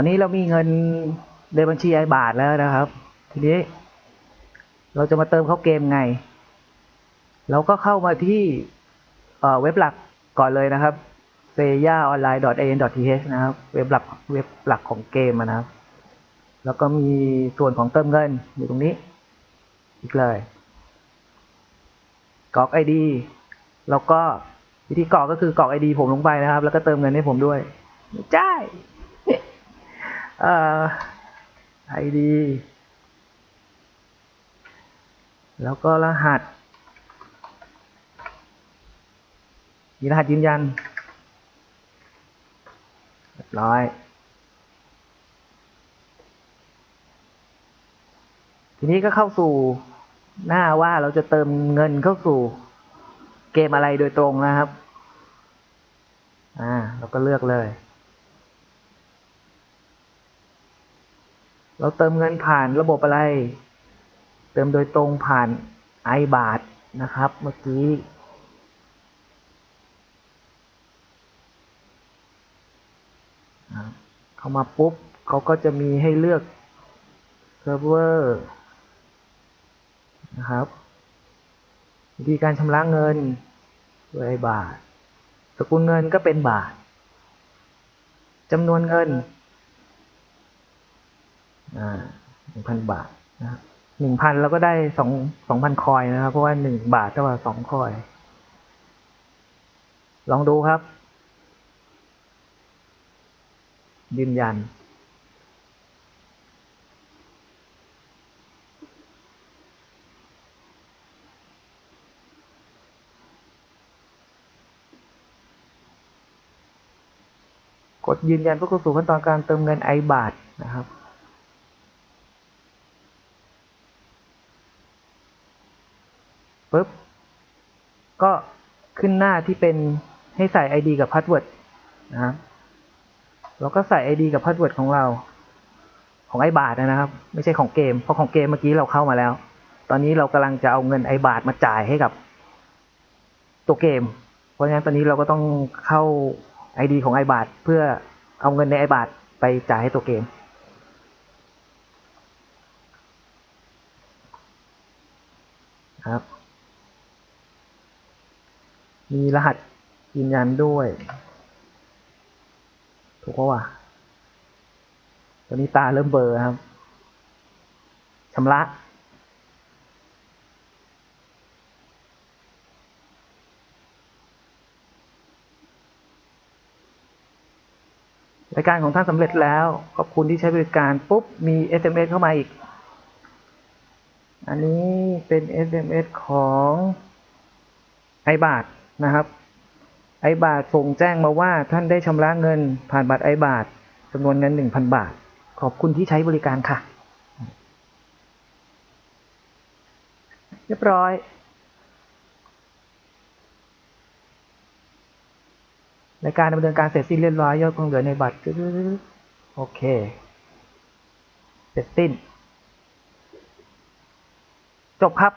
อนนี้เรามีเงินในบัญชีไอบาทแล้วนะครับ ทีนี้ เราจะมาเติมเข้าเกมไง เราก็เข้ามาที่เเว็บหลักก่อนเลยนะครับ s e y a o n l i n e a n t h นะครับ เว็บหลักเว็บหลักของเกมนะครับ แล้วก็มีส่วนของเติมเงินอยู่ตรงนี้ อีกเลยกรอก ID แล้วก็วิธีกรอกก็คือกรอก ID ผมลงไปนะครับ แล้วก็เติมเงินให้ผมด้วยใช่ เอ่อ ID แล้วก็รหัส มีรหัสยืนยันเรียบร้อยทีนี้ก็เข้าสู่หน้าว่าเราจะเติมเงินเข้าสู่เกมอะไรโดยตรงนะครับ อ่า เราก็เลือกเลย เราเติมเงินผ่านระบบอะไร เติมโดยตรงผ่านไอบาทนะครับ เมื่อกี้ เข้ามาปุ๊บเขาก็จะมีให้เลือกเซิร์ฟเวอร์นะครับ วิธีการชำระเงินด้วยบาท สกุลเงินก็เป็นบาทจำนวนเงิน หนึ่งพันบาทนะครับหนึ่งพันเราก็ได้สองสองพันคอยนะครับ เพราะว่าหนึ่งบาทเท่ากับสองคอย ลองดูครับ ยืนยันกดยืนยันเพื่อเข้าสู่ขั้นตอนการเติมเงินไอบาทนะครับ ปุ๊บ ก็ขึ้นหน้าที่เป็นให้ใส่ ID กับพาสเวิร์ดนะครับเราก็ใส่ ID กับพาสเวิร์ดของเรา ของไอบาทนะครับ ไม่ใช่ของเกม เพราะของเกมเมื่อกี้เราเข้ามาแล้ว ตอนนี้เรากำลังจะเอาเงินไอบาทมาจ่ายให้กับตัวเกม เพราะฉะนั้นตอนนี้เราก็ต้องเข้า ID ของไอบาทเพื่อเอาเงินในไอบาทไปจ่ายให้ตัวเกม ครับ มีรหัสยืนยันด้วย ถูกปะวะตอนนี้ตาเริ่มเบลอครับชำระรายการของท่านสำเร็จแล้ว ขอบคุณที่ใช้บริการปุ๊บ มี SMS เข้ามาอีก อันนี้เป็น SMS ของไอบาท นะครับ ไอบาทส่งแจ้งมาว่าท่านได้ชำระเงิน ผ่านบัตรไอบาทจำนวนเงิน1,000บาท ขอบคุณที่ใช้บริการค่ะ เรียบร้อยรายการดำเนินการเสร็จสิ้นเรียบร้อยยอดคงเหลือในบัตรโอเค เสร็จสิ้น จบครับ